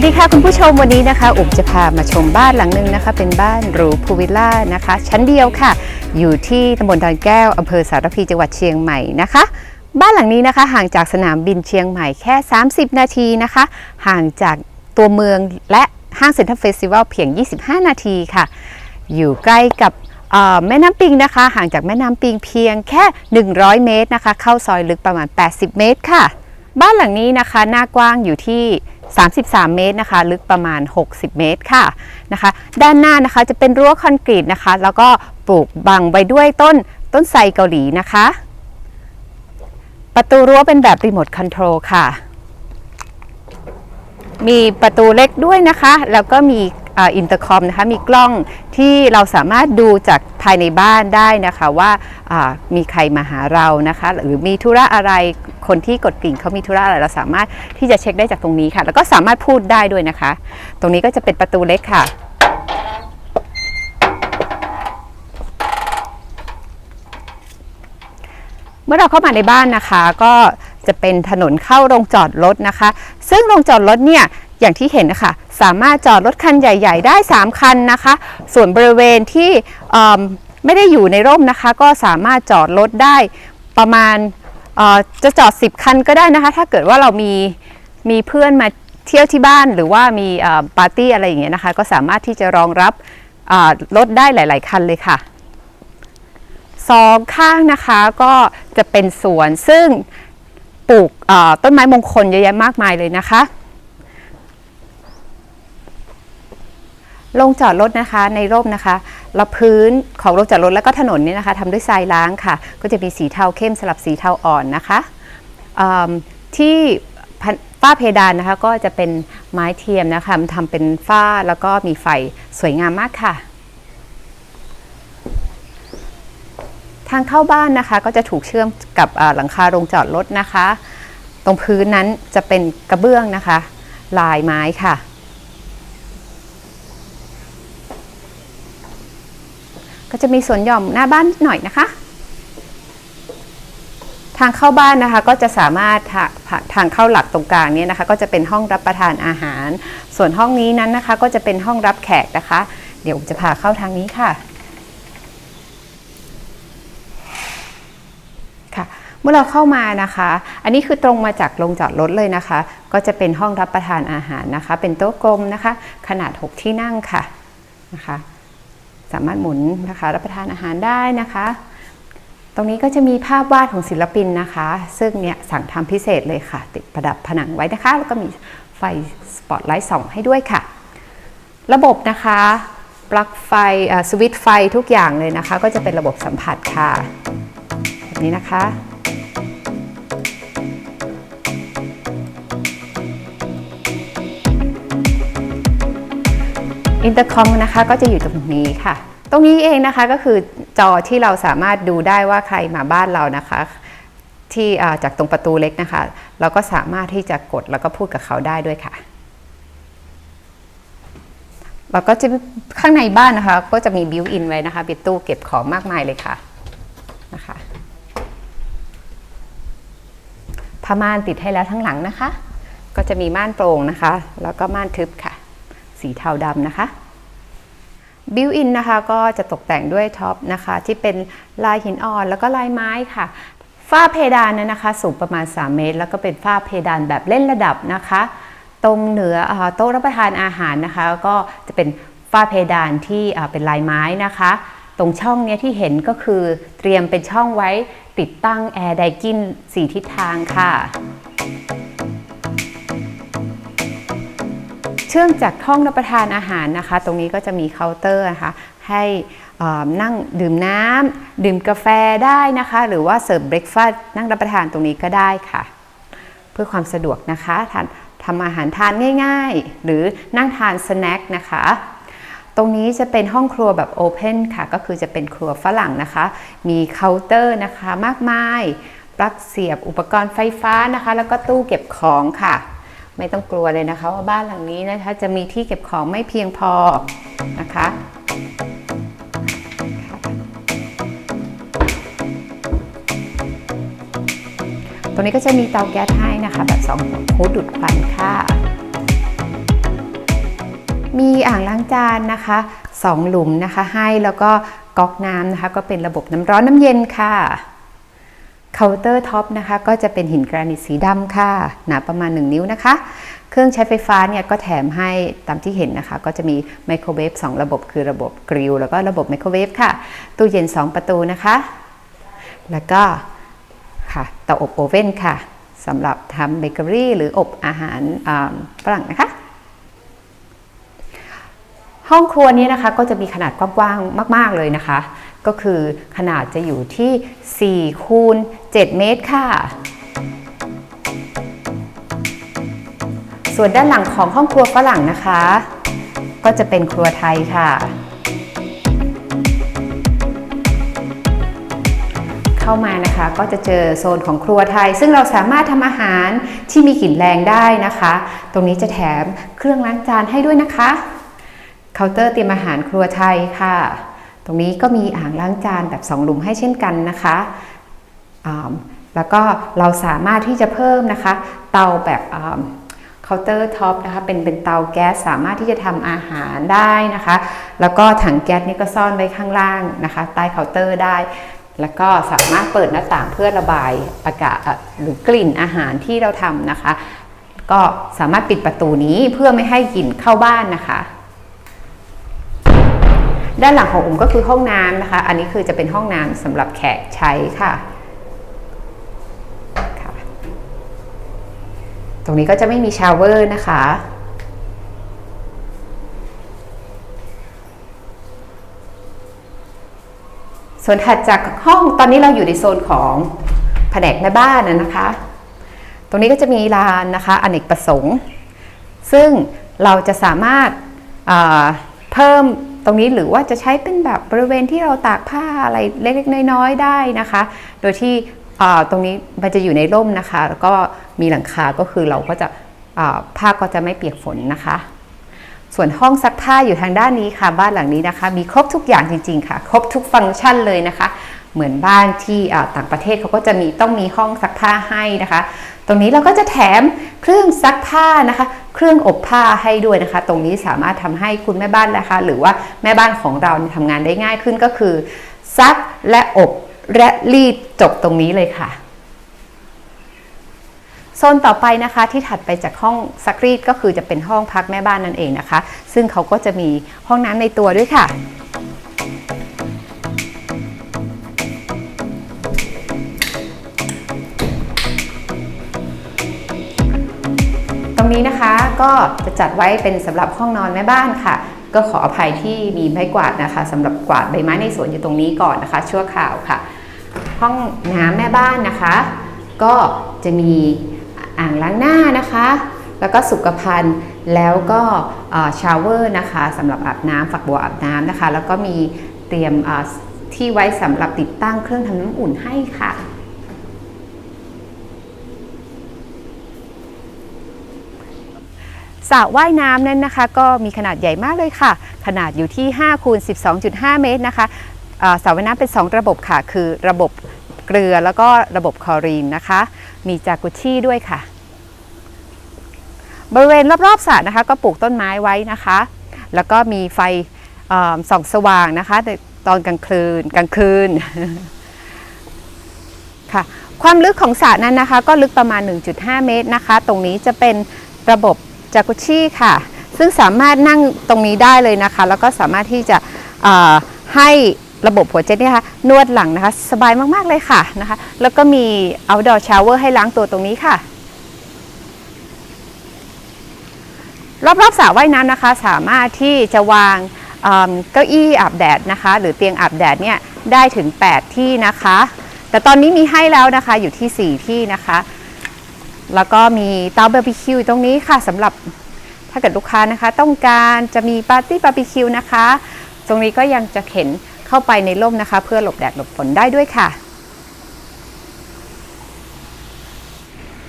วัสดีค่ะคุณผู้ชมวันนี้นะคะอุบจะพามาชมบ้านหลังหนึ่งนะคะ เป็นบ้านหรูพูวิลล่านะคะ ชั้นเดียวค่ะ อยู่ที่ตำบลดอนแก้วอำเภอสารพีจังหวัดเชียงใหม่นะคะ บ้านหลังนี้นะคะ ห่างจากสนามบินเชียงใหม่แค่ 30 นาทีนะคะ ห่างจากตัวเมืองและห้างเซ็นทรัลเฟสติวัลเพียง 25 นาทีค่ะ อยู่ใกล้กับแม่น้ำปิงนะคะ ห่างจากแม่น้ำปิงเพียงแค่ 100 เมตรนะคะ เข้าซอยลึกประมาณ 80 เมตรค่ะ บ้านหลังนี้นะคะหน้ากว้างอยู่ที่ 33 เมตรนะคะ ลึกประมาณ 60 เมตรค่ะนะคะ ด้านหน้านะคะจะเป็นรั้วคอนกรีตนะคะ แล้วก็ปลูกบังไว้ด้วยต้นต้นไทรเกาหลีนะคะ ประตูรั้วเป็นแบบรีโมทคอนโทรลค่ะ มีประตูเล็กด้วยนะคะ แล้วก็มี อินเตอร์คอมนะคะมีกล้องที่เราสามารถดูจากภายในบ้านได้นะคะว่ามีใครมาหาเรานะคะ หรือมีธุระอะไรคนที่กดกริ่งเขามีธุระอะไรเราสามารถที่จะเช็คได้จากตรงนี้ค่ะ แล้วก็สามารถพูดได้ด้วยนะคะ ตรงนี้ก็จะเป็นประตูเล็กค่ะเมื่อเราเข้ามาในบ้านนะคะ ก็จะเป็นถนนเข้าโรงจอดรถนะคะ ซึ่งโรงจอดรถเนี่ย อย่างที่เห็นนะคะ สามารถจอดรถคันใหญ่ ๆ ได้ 3 คันนะคะ ส่วนบริเวณที่ไม่ได้อยู่ในร่มนะคะ ก็สามารถจอดรถได้ประมาณจะจอด 10 คันก็ได้นะคะ ถ้าเกิดว่าเรามีมีเพื่อนมาเที่ยวที่บ้านหรือว่ามีปาร์ตี้อะไรอย่างเงี้ยนะคะ ก็สามารถที่จะรองรับรถได้หลาย ๆ คันเลยค่ะสองข้างนะคะก็จะเป็นสวนซึ่งปลูกต้นไม้มงคลเยอะแยะมากมายเลยนะคะ โรงจอดรถนะคะในร่มนะคะแล้วพื้นของโรงจอดรถแล้วก็ถนนนี่นะคะทำด้วยทรายล้างค่ะ ก็จะมีสีเทาเข้มสลับสีเทาอ่อนนะคะที่ฝ้าเพดานนะคะก็จะเป็นไม้เทียมนะคะทำเป็นฝ้าแล้วก็มีไฟสวยงามมากค่ะ ทางเข้าบ้านนะคะก็จะถูกเชื่อมกับหลังคาโรงจอดรถนะคะ ตรงพื้นนั้นจะเป็นกระเบื้องนะคะ ลายไม้ค่ะ ก็จะมีสวนหย่อมหน้าบ้านหน่อยนะคะ ทางเข้าบ้านนะคะก็จะสามารถทาทางเข้าหลักตรงกลางเนี่ยนะคะ ก็จะเป็นห้องรับประทานอาหาร ส่วนห้องนี้นั้นนะคะ ก็จะเป็นห้องรับแขกนะคะ เดี๋ยวผมจะพาเข้าทางนี้ค่ะค่ะเมื่อเราเข้ามานะคะ อันนี้คือตรงมาจากโรงจอดรถเลยนะคะ ก็จะเป็นห้องรับประทานอาหารนะคะ เป็นโต๊ะกลมนะคะ ขนาด 6 ที่นั่งค่ะนะคะ สามารถหมุนนะคะรับประทานอาหารได้นะคะ ตรงนี้ก็จะมีภาพวาดของศิลปินนะคะ ซึ่งเนี่ยสั่งทำพิเศษเลยค่ะ ติดประดับผนังไว้นะคะ แล้วก็มีไฟสปอตไลท์ส่องให้ด้วยค่ะ ระบบนะคะปลั๊กไฟสวิตช์ไฟทุกอย่างเลยนะคะ ก็จะเป็นระบบสัมผัสค่ะแบบนี้นะคะ อินเตอร์คอมนะคะก็จะอยู่ตรงนี้ค่ะ ตรงนี้เองนะคะก็คือจอที่เราสามารถดูได้ว่าใครมาบ้านเรานะคะที่จากตรงประตูเล็กนะคะ เราก็สามารถที่จะกดแล้วก็พูดกับเขาได้ด้วยค่ะเราก็จะข้างในบ้านนะคะ ก็จะมีบิวอินไว้นะคะเป็นตู้เก็บของมากมายเลยค่ะนะคะผ้าม่านติดให้แล้วทั้งหลังนะคะ ก็จะมีม่านโปร่งนะคะ แล้วก็ม่านทึบค่ะ สีเทาดำนะคะบิวอินนะคะก็จะตกแต่งด้วยท็อปนะคะ ที่เป็นลายหินอ่อนแล้วก็ลายไม้ค่ะ ฝ้าเพดานนั้นนะคะ สูงประมาณ 3 เมตร แล้วก็เป็นฝ้าเพดานแบบเล่นระดับนะคะ ตรงเหนืออโต๊ะรับประทานอาหารนะคะ ก็จะเป็นฝ้าเพดานที่เอ่อเป็นลายไม้นะคะ ตรงช่องเนี้ยที่เห็นก็คือเตรียมเป็นช่องไว้ติดตั้งแอร์ไดกินสีทิศทางค่ะ เชื่อมจากห้องรับประทานอาหารนะคะ ตรงนี้ก็จะมีเคาน์เตอร์นะคะให้นั่งดื่มน้ำดื่มกาแฟได้นะคะ หรือว่าเสิร์ฟเบรคฟาสต์นั่งรับประทานตรงนี้ก็ได้ค่ะ เพื่อความสะดวกนะคะทานทำอาหารทานง่าย ๆ หรือนั่งทานสแน็คนะคะ ตรงนี้จะเป็นห้องครัวแบบโอเพนค่ะ ก็คือจะเป็นครัวฝรั่งนะคะ มีเคาน์เตอร์นะคะมากมาย ปลั๊กเสียบอุปกรณ์ไฟฟ้านะคะ แล้วก็ตู้เก็บของค่ะ ไม่ต้องกลัวเลยนะคะว่าบ้านหลังนี้นะคะ จะมีที่เก็บของไม่เพียงพอนะคะตรงนี้ก็จะมีเตาแก๊สให้นะคะ แบบสองหัวคูดดูดควันค่ะ มีอ่างล้างจานนะคะสองหลุมนะคะให้แล้วก็ก๊อกน้ำนะคะ ก็เป็นระบบน้ำร้อนน้ำเย็นค่ะ เคาน์เตอร์ท็อปนะคะก็จะเป็นหินกรานิตสีดำค่ะ หนาประมาณ 1 นิ้วนะคะ เครื่องใช้ไฟฟ้าเนี่ยก็แถมให้ตามที่เห็นนะคะ ก็จะมีไมโครเวฟ2 ระบบคือระบบกริลแล้วก็ระบบไมโครเวฟค่ะ ตู้เย็น 2 ประตูนะคะ แล้วก็ค่ะเตาอบโอเว่นค่ะสำหรับทำเบเกอรี่หรืออบอาหารฝรั่งนะคะห้องครัวนี้นะคะก็จะมีขนาดกว้างๆมาก ๆ เลยนะคะ ก็คือขนาดจะอยู่ที่ 4 คูณ 7 เมตรค่ะ ส่วนด้านหลังของห้องครัวฝรั่งนะคะ ก็จะเป็นครัวไทยค่ะเข้ามานะคะก็จะเจอโซนของครัวไทย ซึ่งเราสามารถทำอาหารที่มีกลิ่นแรงได้นะคะ ตรงนี้จะแถมเครื่องล้างจานให้ด้วยนะคะ เคาน์เตอร์เตรียมอาหารครัวไทยค่ะ ตรงนี้ก็มีอ่างล้างจานแบบสองหลุมให้เช่นกันนะคะแล้วก็เราสามารถที่จะเพิ่มนะคะ เตาแบบเคาน์เตอร์ท็อปนะคะเป็นเป็นเตาแก๊สสามารถที่จะทำอาหารได้นะคะ แล้วก็ถังแก๊สนี่ก็ซ่อนไว้ข้างล่างนะคะใต้เคาน์เตอร์ได้ แล้วก็สามารถเปิดหน้าต่างเพื่อระบายอากาศหรือกลิ่นอาหารที่เราทำนะคะ ก็สามารถปิดประตูนี้เพื่อไม่ให้กลิ่นเข้าบ้านนะคะ ด้านหลังของอุ๋มก็คือห้องน้ำนะคะ อันนี้คือจะเป็นห้องน้ำสำหรับแขกใช้ค่ะค่ะ ตรงนี้ก็จะไม่มีชาวเวอร์นะคะส่วนถัดจากห้องตอนนี้เราอยู่ในโซนของแผนกแม่บ้านนะนะคะ ตรงนี้ก็จะมีลานนะคะอเนกประสงค์ ซึ่งเราจะสามารถอ่าเพิ่ม รงนี้หรือว่าจะใช้เป็นแบบบริเวณที่เราตากผ้าอะไรเล็กๆ น้อยๆ ได้นะคะ โดยที่ตรงนี้มันจะอยู่ในร่มนะคะ แล้วก็มีหลังคาก็คือเราก็จะผ้าก็จะไม่เปียกฝนนะคะ ส่วนห้องซักผ้าอยู่ทางด้านนี้ค่ะ บ้านหลังนี้นะคะ มีครบทุกอย่างจริงๆค่ะ ครบทุกฟังก์ชันเลยนะคะ เหมือนบ้านที่ต่างประเทศเขาก็จะมีต้องมีห้องซักผ้าให้นะคะ ตรงนี้เราก็จะแถมเครื่องซักผ้านะคะ เครื่องอบผ้าให้ด้วยนะคะ ตรงนี้สามารถทำให้คุณแม่บ้านนะคะ หรือว่าแม่บ้านของเราเนี่ยทำงานได้ง่ายขึ้นก็คือ ซักและอบและรีดจบตรงนี้เลยค่ะโซนต่อไปนะคะที่ถัดไปจากห้องซักรีดก็คือจะเป็นห้องพักแม่บ้านนั่นเองนะคะ ซึ่งเขาก็จะมีห้องน้ำในตัวด้วยค่ะ ก็จะจัดไว้เป็นสำหรับห้องนอนแม่บ้านค่ะ ก็ขออภัยที่มีไม้กวาดนะคะสำหรับกวาดใบไม้ในสวนอยู่ตรงนี้ก่อนนะคะ ชั่วคราวค่ะ ห้องน้ำแม่บ้านนะคะ ก็จะมีอ่างล้างหน้านะคะ แล้วก็สุขภัณฑ์แล้วก็ชาวเวอร์นะคะสำหรับอาบน้ำฝักบัวอาบน้ำนะคะ แล้วก็มีเตรียมที่ไว้สำหรับติดตั้งเครื่องทำน้ำอุ่นให้ค่ะ สระว่ายน้ำนั้นนะคะ ก็มีขนาดใหญ่มากเลยค่ะ ขนาดอยู่ที่5คูณ12.5 เมตรนะคะสระว่ายน้ำเป็น 2 ระบบค่ะ คือระบบเกลือแล้วก็ระบบคลอรีนนะคะ มีจากุชชี่ด้วยค่ะ บริเวณรอบๆสระนะคะ ก็ปลูกต้นไม้ไว้นะคะ แล้วก็มีไฟส่องสว่างนะคะตอนกลางคืนกลางคืนค่ะความลึกของสระนั้นนะคะ ก็ลึกประมาณ 1.5 เมตรนะคะ ตรงนี้จะเป็นระบบ จากุชชี่ค่ะ ซึ่งสามารถนั่งตรงนี้ได้เลยนะคะ แล้วก็สามารถที่จะให้ระบบหัวเจ็ตเนี่ยค่ะนวดหลังนะคะ สบายมาก ๆ เลยค่ะนะคะ แล้วก็มี outdoor shower ให้ล้างตัวตรงนี้ค่ะ รอบ ๆสระว่ายน้ำนะคะ สามารถที่จะวางเอิ่มเก้าอี้อาบแดดนะคะ หรือเตียงอาบแดดเนี่ยได้ถึง 8 ที่นะคะ แต่ตอนนี้มีให้แล้วนะคะอยู่ที่ 4 ที่นะคะ แล้วก็มีเตาบาร์บีคิวตรงนี้ค่ะสำหรับถ้าเกิดลูกค้านะคะ ต้องการจะมีปาร์ตี้บาร์บีคิวนะคะ ตรงนี้ก็ยังจะเข็นเข้าไปในร่มนะคะ เพื่อหลบแดดหลบฝนได้ด้วยค่ะ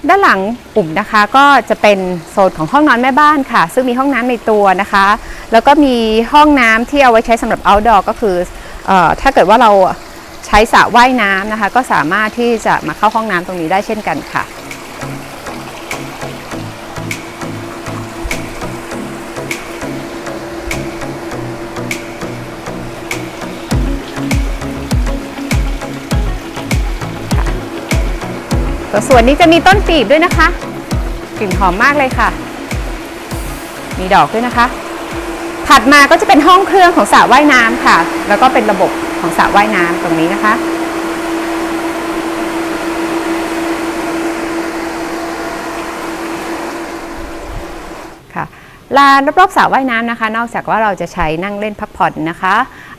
ด้านหลังปุ่มนะคะก็จะเป็นโซนของห้องนอนแม่บ้านค่ะ ซึ่งมีห้องน้ำในตัวนะคะ แล้วก็มีห้องน้ำที่เอาไว้ใช้สำหรับ outdoor ก็คือออถ้าเกิดว่าเราใช้สระว่ายน้ำนะคะ ก็สามารถที่จะมาเข้าห้องน้ำตรงนี้ได้เช่นกันค่ะ สวนนี้จะมีต้นปีบด้วยนะคะ กลิ่นหอมมากเลยค่ะ มีดอกด้วยนะคะ ถัดมาก็จะเป็นห้องเครื่องของสระว่ายน้ำค่ะ แล้วก็เป็นระบบของสระว่ายน้ำตรงนี้นะคะ ค่ะลานรอบๆสระว่ายน้ำนะคะ นอกจากว่าเราจะใช้นั่งเล่นพักผ่อนนะคะ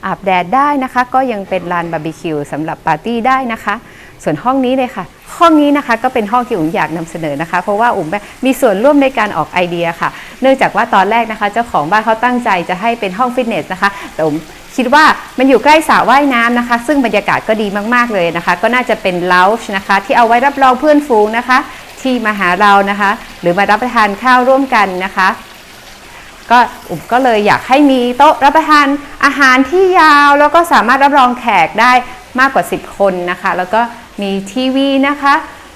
อาบแดดได้นะคะ ก็ยังเป็นลานบาร์บีคิวสำหรับปาร์ตี้ได้นะคะ ส่วนห้องนี้เลยค่ะ ห้องนี้นะคะก็เป็นห้องที่อุ๋มอยากนำเสนอนะคะ เพราะว่าอุ๋มมีส่วนร่วมในการออกไอเดียค่ะ เนื่องจากว่าตอนแรกนะคะ เจ้าของบ้านเขาตั้งใจจะให้เป็นห้องฟิตเนสนะคะ แต่อุ๋มคิดว่ามันอยู่ใกล้สระว่ายน้ำนะคะ ซึ่งบรรยากาศก็ดีมากๆเลยนะคะ ก็น่าจะเป็นเลาช์นะคะ ที่เอาไว้รับรองเพื่อนฝูงนะคะ ที่มาหาเรานะคะ หรือมารับประทานข้าวร่วมกันนะคะก็อุ๋มก็เลยอยากให้มีโต๊ะรับประทานอาหารที่ยาว แล้วก็สามารถรับรองแขกได้มากกว่า 10 คนนะคะ แล้วก็ มีทีวีนะคะ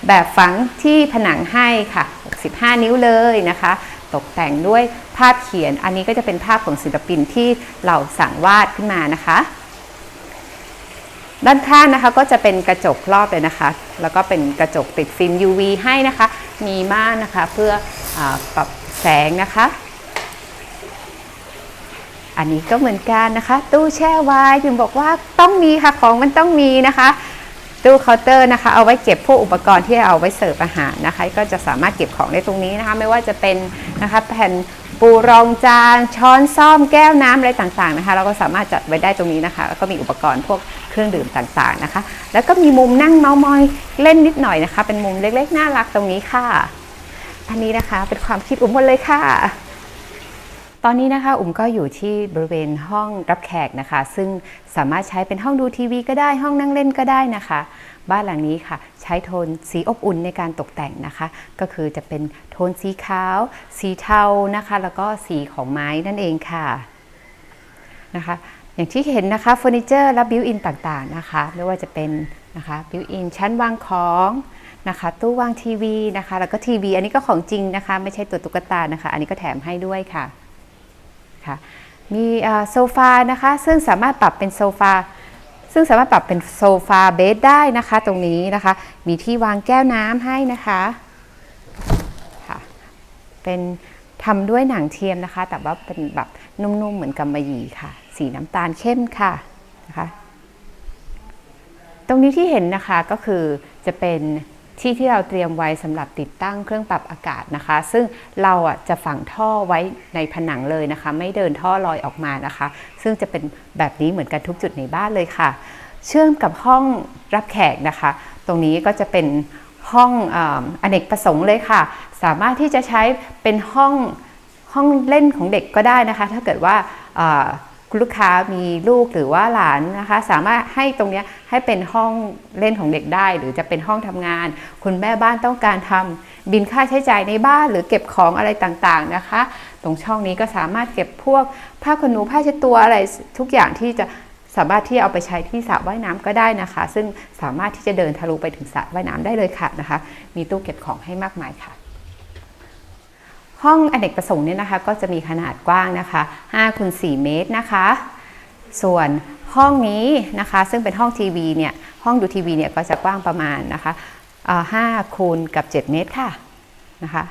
แบบฝังที่ผนังให้ค่ะ 65 นิ้วเลยนะคะ ตกแต่งด้วยภาพเขียน อันนี้ก็จะเป็นภาพของศิลปินที่เราสั่งวาดขึ้นมานะคะ ด้านข้างนะคะก็จะเป็นกระจกรอบเลยนะคะ แล้วก็เป็นกระจกติดฟิล์ม UV ให้นะคะ มีม่านนะคะเพื่ออปรับแสงนะคะอันนี้ก็เหมือนกันนะคะ ตู้แช่ไวน์ถึงบอกว่าต้องมีค่ะของมันต้องมีนะคะ ตู้เคาน์เตอร์นะคะเอาไว้เก็บพวกอุปกรณ์ที่เอาไว้เสิร์ฟอาหารนะคะ ก็จะสามารถเก็บของได้ตรงนี้นะคะ ไม่ว่าจะเป็นนะคะแผ่นปูรองจานช้อนซ่อมแก้วน้ำอะไรต่างๆนะคะ เราก็สามารถจัดไว้ได้ตรงนี้นะคะ แล้วก็มีอุปกรณ์พวกเครื่องดื่มต่างๆนะคะ แล้วก็มีมุมนั่งเมาส์มอยเล่นนิดหน่อยนะคะ เป็นมุมเล็กๆน่ารักตรงนี้ค่ะอันนี้นะคะเป็นความคิดอุ้มหมดเลยค่ะ ตอนนี้นะคะอุ๋มก็อยู่ที่บริเวณห้องรับแขกนะคะ ซึ่งสามารถใช้เป็นห้องดูทีวีก็ได้ห้องนั่งเล่นก็ได้นะคะ บ้านหลังนี้ค่ะ ใช้โทนสีอบอุ่นในการตกแต่งนะคะ ก็คือจะเป็นโทนสีขาว สีเทานะคะ แล้วก็สีของไม้นั่นเองค่ะนะคะอย่างที่เห็นนะคะเฟอร์นิเจอร์และบิวอินต่างๆนะคะ ไม่ว่าจะเป็นนะคะบิวอินชั้นวางของนะคะตู้วางทีวีนะคะ แล้วก็ทีวีอันนี้ก็ของจริงนะคะ ไม่ใช่ตัวตุ๊กตานะคะ อันนี้ก็แถมให้ด้วยค่ะ ค่ะ มีโซฟานะคะ ซึ่งสามารถปรับเป็นโซฟา ซึ่งสามารถปรับเป็นโซฟาเบสได้นะคะ ตรงนี้นะคะ มีที่วางแก้วน้ำให้นะคะค่ะเป็นทำด้วยหนังเทียมนะคะ แต่ว่าเป็นแบบนุ่มๆ เหมือนกำมะหยี่ค่ะ สีน้ำตาลเข้มค่ะนะคะ ตรงนี้ที่เห็นนะคะก็คือจะเป็น ที่ที่เราเตรียมไว้สำหรับติดตั้งเครื่องปรับอากาศนะคะ ซึ่งเราอะจะฝังท่อไว้ในผนังเลยนะคะ ไม่เดินท่อลอยออกมานะคะ ซึ่งจะเป็นแบบนี้เหมือนกันทุกจุดในบ้านเลยค่ะ เชื่อมกับห้องรับแขกนะคะ ตรงนี้ก็จะเป็นห้องออเนกประสงค์เลยค่ะ สามารถที่จะใช้เป็นห้องห้องเล่นของเด็กก็ได้นะคะ ถ้าเกิดว่าา ลูกค้ามีลูกหรือว่าหลานนะคะ สามารถให้ตรงนี้ให้เป็นห้องเล่นของเด็กได้ หรือจะเป็นห้องทำงาน คุณแม่บ้านต้องการทำบินค่าใช้จ่ายในบ้านหรือเก็บของอะไรต่างๆนะคะ ตรงช่องนี้ก็สามารถเก็บพวกผ้าขนหนูผ้าเช็ดตัวอะไรทุกอย่างที่จะสามารถที่เอาไปใช้ที่สระว่ายน้ำก็ได้นะคะ ซึ่งสามารถที่จะเดินทะลุไปถึงสระว่ายน้ำได้เลยค่ะนะคะ มีตู้เก็บของให้มากมายค่ะ ห้องอเนกประสงค์เนี่ยนะคะก็จะมีขนาดกว้างนะคะ5คูณ4เมตรนะคะ ส่วนห้องนี้นะคะซึ่งเป็นห้องทีวีเนี่ยห้องดูทีวีเนี่ยก็จะกว้างประมาณนะคะอ่า5คูณกับ 7 เมตรค่ะนะคะ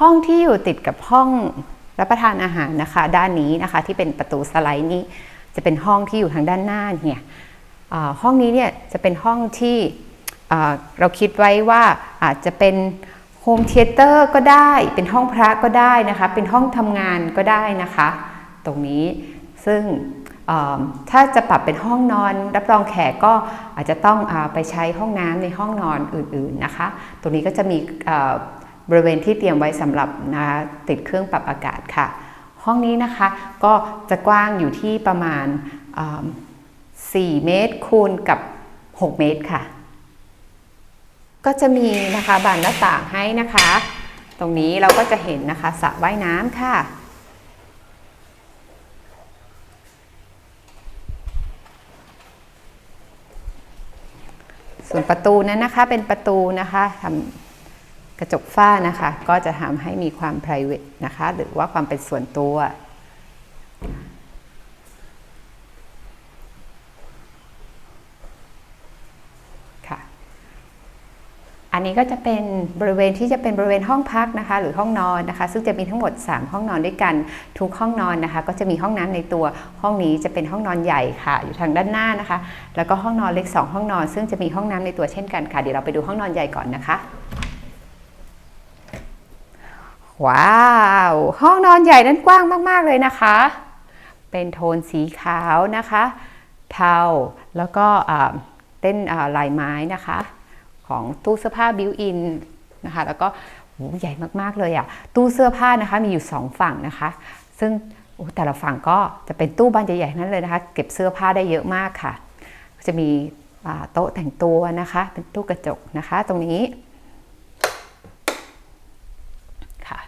ห้องที่อยู่ติดกับห้องรับประทานอาหารนะคะ ด้านนี้นะคะที่เป็นประตูสไลด์นี้จะเป็นห้องที่อยู่ทางด้านหน้าเนี่ยอ่าห้องนี้เนี่ยจะเป็นห้องที่ เราคิดไว้ว่าอาจจะเป็นโฮมเทเตอร์ก็ได้ เป็นห้องพระก็ได้นะคะ เป็นห้องทำงานก็ได้นะคะ ตรงนี้ซึ่งถ้าจะปรับเป็นห้องนอน รับรองแขกก็อาจจะต้องอไปใช้ห้องน้ำในห้องนอนอื่นๆนะคะ ตรงนี้ก็จะมีบริเวณที่เตรียมไว้สำหรับนะติดเครื่องปรับอากาศค่ะ ห้องนี้นะคะก็จะกว้างอยู่ที่ประมาณอ่า4เมตรคูณกับ 6 เมตรค่ะ ก็จะมีนะคะบานหน้าต่างให้นะคะ ตรงนี้เราก็จะเห็นนะคะสระว่ายน้ำค่ะ ส่วนประตูนั้นนะคะเป็นประตูนะคะทำกระจกฝ้านะคะ ก็จะทำให้มีความ p r i v a t นะคะ หรือว่าความเป็นส่วนตัว อันนี้ก็จะเป็นบริเวณที่จะเป็นบริเวณห้องพักนะคะ หรือห้องนอนนะคะ ซึ่งจะมีทั้งหมด 3 ห้องนอนด้วยกันทุกห้องนอนนะคะ ก็จะมีห้องน้ำในตัวห้องนี้จะเป็นห้องนอนใหญ่ค่ะ อยู่ทางด้านหน้านะคะ แล้วก็ห้องนอนเล็ก 2 ห้องนอน ซึ่งจะมีห้องน้ำในตัวเช่นกันค่ะเดี๋ยวเราไปดูห้องนอนใหญ่ก่อนนะคะว้าวห้องนอนใหญ่นั้นกว้างมาก ๆ เลยนะคะ เป็นโทนสีขาวนะคะ เทาแล้วก็เต้นลายไม้นะคะ ของตู้เสื้อผ้าบิวอินนะคะแล้วก็โหใหญ่มากๆเลยอะ่ะตู้เสื้อผ้านะคะมีอยู่ 2 ฝั่งนะคะ ซึ่งแต่ละฝั่งก็จะเป็นตู้บ้านใหญ่ๆนั้นเลยนะคะ เก็บเสื้อผ้าได้เยอะมากค่ะ จะมีโต๊ะแต่งตัวนะคะ เป็นตู้กระจกนะคะ ตรงนี้ค่ะ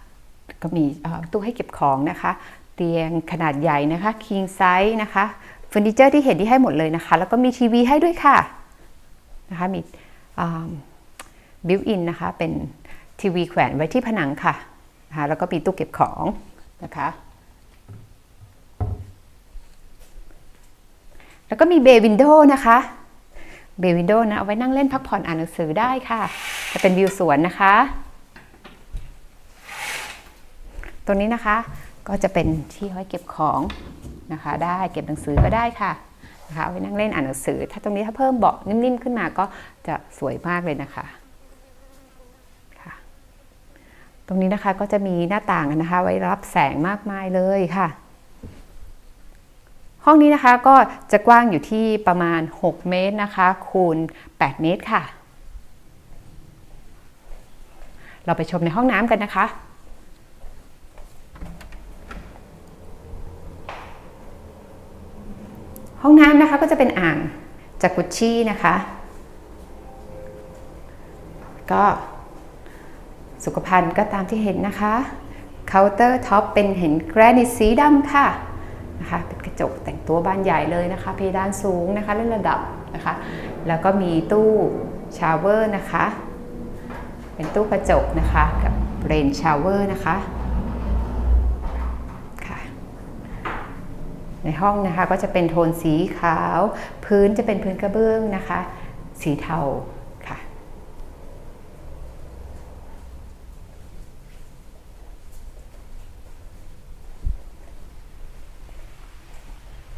ก็มีตู้ให้เก็บของนะคะ เตียงขนาดใหญ่นะคะ king size นะคะเฟอร์นิเจอร์ที่เห็นที่ให้หมดเลยนะคะ แล้วก็มีทีวีให้ด้วยค่ะนะคะมี บิวอินนะคะ เป็นทีวีแขวนไว้ที่ผนังค่ะนะคะแล้วก็มีตู้เก็บของนะคะ แล้วก็มีเบย์วินโดว์นะคะ เบย์วินโดว์นะ เอาไว้นั่งเล่นพักผ่อนอ่านหนังสือได้ค่ะ จะเป็นวิวสวนนะคะ ตรงนี้นะคะก็จะเป็นที่ไว้เก็บของนะคะ ได้เก็บหนังสือก็ได้ค่ะ นะคะไว้นั่งเล่นอ่านหนังสือ ถ้าตรงนี้ถ้าเพิ่มเบาะนิ่มๆขึ้นมาก็จะสวยมากเลยนะคะค่ะ ตรงนี้นะคะก็จะมีหน้าต่างนะคะ ไว้รับแสงมากมายเลยค่ะ ห้องนี้นะคะก็จะกว้างอยู่ที่ประมาณ 6 เมตรนะคะ คูณ 8 เมตรค่ะ เราไปชมในห้องน้ำกันนะคะ ห้องน้ำนะคะก็จะเป็นอ่างจากกุชชี่นะคะ ก็สุขภัณฑ์ก็ตามที่เห็นนะคะเคาน์เตอร์ท็อปเป็นเห็นแกรนิตสีดำค่ะนะคะเป็นกระจกแต่งตัวบ้านใหญ่เลยนะคะ เพดานสูงนะคะเล่นระดับนะคะ แล้วก็มีตู้ชาวเวอร์นะคะ เป็นตู้กระจกนะคะกับเรนชาวเวอร์นะคะ ในห้องนะคะก็จะเป็นโทนสีขาว พื้นจะเป็นพื้นกระเบื้องนะคะ สีเทาค่ะ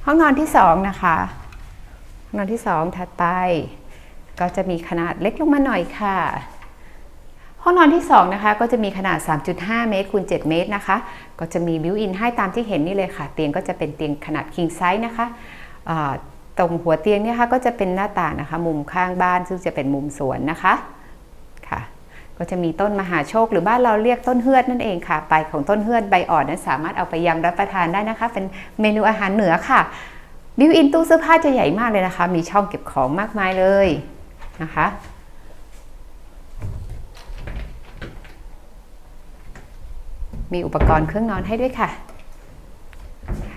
ห้องนอนที่สองนะคะห้องนอนที่สองถัดไป ก็จะมีขนาดเล็กลงมาหน่อยค่ะ ห้องนอนที่2นะคะก็จะมีขนาด 3.5 เมตรคูณ7เมตรนะคะ ก็จะมีบิวอินให้ตามที่เห็นนี่เลยค่ะ เตียงก็จะเป็นเตียงขนาด king size นะคะตรงหัวเตียงเนี่ยค่ะก็จะเป็นหน้าต่างนะคะ มุมข้างบ้านซึ่งจะเป็นมุมสวนนะคะค่ะ ก็จะมีต้นมหาโชคหรือบ้านเราเรียกต้นเฮือดนั่นเองค่ะ ใบของต้นเฮือดใบอ่อนนั้นสามารถเอาไปยำรับประทานได้นะคะ เป็นเมนูอาหารเหนือค่ะ บิวอินตู้เสื้อผ้าจะใหญ่มากเลยนะคะ มีช่องเก็บของมากมายเลยนะคะ มีอุปกรณ์เครื่องนอนให้ด้วยค่ะ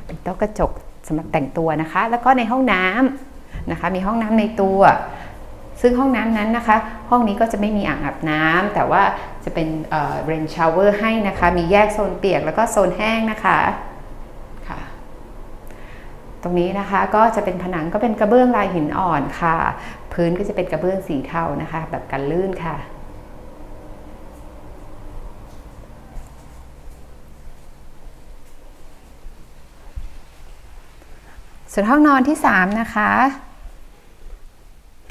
เป็นโต๊ะกระจกสำหรับแต่งตัวนะคะ แล้วก็ในห้องน้ำนะคะ มีห้องน้ำในตัว ซึ่งห้องน้ำนั้นนะคะ ห้องนี้ก็จะไม่มีอ่างอาบน้ำแต่ว่าจะเป็นเรนชาวเวอร์ให้นะคะ มีแยกโซนเปียกแล้วก็โซนแห้งนะคะค่ะ ตรงนี้นะคะก็จะเป็นผนังก็เป็นกระเบื้องลายหินอ่อนค่ะ พื้นก็จะเป็นกระเบื้องสีเทานะคะ แบบกันลื่นค่ะ ส่วนห้องนอนที่ 3 นะคะ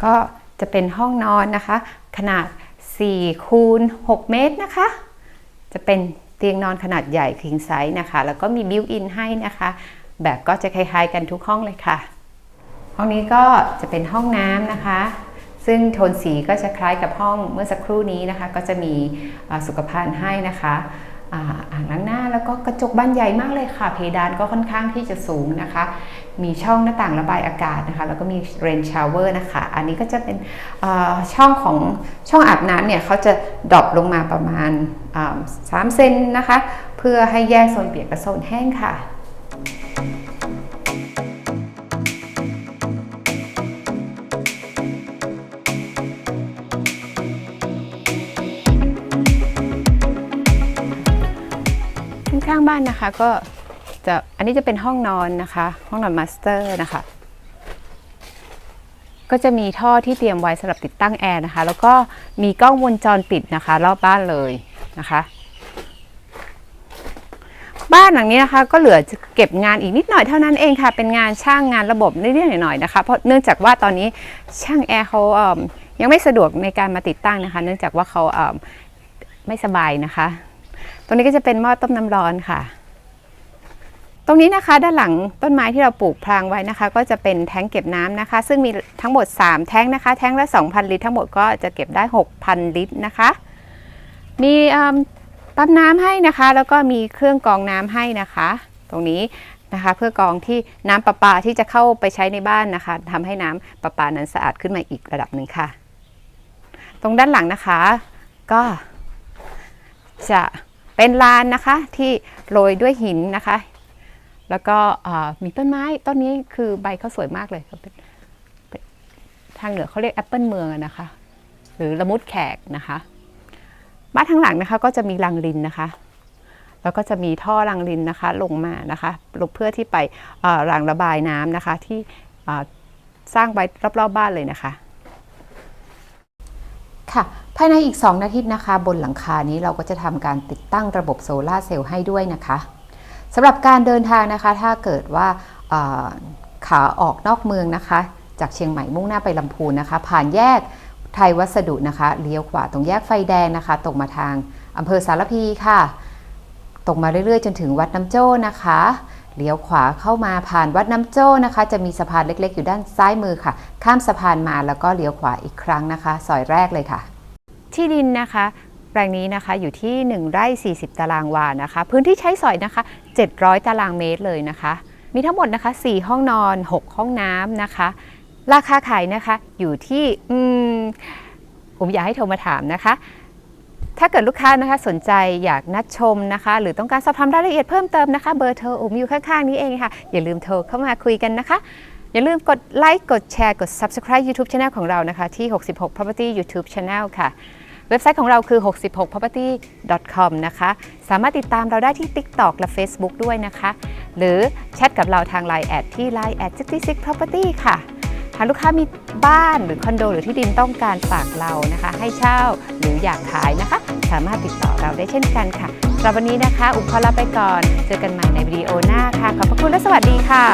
ก็จะเป็นห้องนอนนะคะ ขนาด4คูณ6เมตรนะคะ จะเป็นเตียงนอนขนาดใหญ่คิงไซส์นะคะ แล้วก็มีบิวอินให้นะคะ แบบก็จะคล้ายๆกันทุกห้องเลยค่ะ ห้องนี้ก็จะเป็นห้องน้ำนะคะ ซึ่งโทนสีก็จะคล้ายกับห้องเมื่อสักครู่นี้นะคะ ก็จะมีสุขภัณฑ์ให้นะคะอ่าอ่างล้างหน้าแล้วก็กระจกบานใหญ่มากเลยค่ะ เพดานก็ค่อนข้างที่จะสูงนะคะ มีช่องหน้าต่างระบายอากาศนะคะ แล้วก็มีเรนชาวเวอร์นะคะ อันนี้ก็จะเป็นช่องของช่องอาบน้ำเนี่ยเขาจะดรอปลงมาประมาณอ่าสามเซนนะคะ เพื่อให้แยกโซนเปียกกับโซนแห้งค่ะข้างบ้านนะคะก็ จะอันนี้จะเป็นห้องนอนนะคะ ห้องนอนมาสเตอร์นะคะ ก็จะมีท่อที่เตรียมไว้สำหรับติดตั้งแอร์นะคะ แล้วก็มีกล้องวงจรปิดนะคะ รอบบ้านเลยนะคะ บ้านหลังนี้นะคะ ก็เหลือเก็บงานอีกนิดหน่อยเท่านั้นเองค่ะ เป็นงานช่างงานระบบนิดๆหน่อยๆนะคะ เพราะเนื่องจากว่าตอนนี้ช่างแอร์เขาเยังไม่สะดวกในการมาติดตั้งนะคะ เนื่องจากว่าเขาเไม่สบายนะคะ ตรงนี้ก็จะเป็นหม้อต้มน้ำร้อนค่ะ ตรงนี้นะคะด้านหลังต้นไม้ที่เราปลูกพรางไว้นะคะ ก็จะเป็นแท้งเก็บน้ำนะคะ ซึ่งมีทั้งหมด 3 แท้งนะคะ แท้งละ 2,000 ลิตรทั้งหมดก็จะเก็บได้ 6,000 ลิตรนะคะ มีปั๊มน้ำให้นะคะ แล้วก็มีเครื่องกรองน้ำให้นะคะ ตรงนี้นะคะ เพื่อกรองที่น้ำประปาที่จะเข้าไปใช้ในบ้านนะคะทำให้น้ำประปานั้นสะอาดขึ้นมาอีกระดับหนึ่งค่ะ ตรงด้านหลังนะคะ ก็จะเป็นลานนะคะที่โรยด้วยหินนะคะ แล้วก็มีต้นไม้ต้นนี้คือใบเขาสวยมากเลยเทางเหนือเขาเรียกแอปเปิลเมืองนะคะ หรือละมุดแขกนะคะ บ้านทางหลังนะคะก็จะมีรังลินนะคะ แล้วก็จะมีท่อรังลินนะคะลงมานะคะลงเพื่อที่ไปรางระบายน้ำนะคะที่สร้างไว้รอบๆบ้านเลยนะคะ ค่ะภายในอีก 2 นาทีนะคะ บนหลังคานี้เราก็จะทำการติดตั้งระบบโซลาเซลล์ให้ด้วยนะคะ สำหรับการเดินทางนะคะ ถ้าเกิดว่าขาออกนอกเมืองนะคะ จากเชียงใหม่มุ่งหน้าไปลำพูนนะคะ ผ่านแยกไทยวัสดุนะคะเลี้ยวขวาตรงแยกไฟแดงนะคะตรงมาทางอำเภอสารพีค่ะ ตรงมาเรื่อยๆ จนถึงวัดน้ำโจ้นะคะเลี้ยวขวาเข้ามาผ่านวัดน้ำโจ้นะคะ จะมีสะพานเล็กๆ อยู่ด้านซ้ายมือค่ะ ข้ามสะพานมาแล้วก็เลี้ยวขวาอีกครั้งนะคะ ซอยแรกเลยค่ะ ที่ดินนะคะแปลงนี้นะคะอยู่ที่ 1 ไร่ 40 ตารางวานะคะ พื้นที่ใช้สอยนะคะ 700 ตารางเมตรเลยนะคะ มีทั้งหมดนะคะ 4 ห้องนอน 6 ห้องน้ำนะคะ ราคาขายนะคะอยู่ที่อืมผมอยากให้โทรมาถามนะคะ ถ้าเกิดลูกค้านะคะสนใจอยากนัดชมนะคะ หรือต้องการสอบถามรายละเอียดเพิ่มเติมนะคะ เบอร์โทรอุ๋มอยู่ข้างๆนี้เองค่ะ อย่าลืมโทรเข้ามาคุยกันนะคะ อย่าลืมกดไลค์กดแชร์กด subscribe YouTube Channel ของเรานะคะ ที่ 66 Property YouTube Channel ค่ะ ว็บไซต์ของเราคือ 66property.com นะคะ สามารถติดตามเราได้ที่ TikTok และ Facebook ด้วยนะคะ หรือแชทกับเราทาง Line แอดที่ Line แอด66 property ค่ะ หากลูกค้ามีบ้านหรือคอนโดหรือที่ดินต้องการฝากเรานะคะ ให้เช่าหรืออยากขายนะคะ สามารถติดต่อเราได้เช่นกันค่ะสำหรับวันนี้นะคะ อุปขอลาไปก่อน เจอกันใหม่ในวิดีโอหน้าค่ะ ขอบพระคุณและสวัสดีค่ะ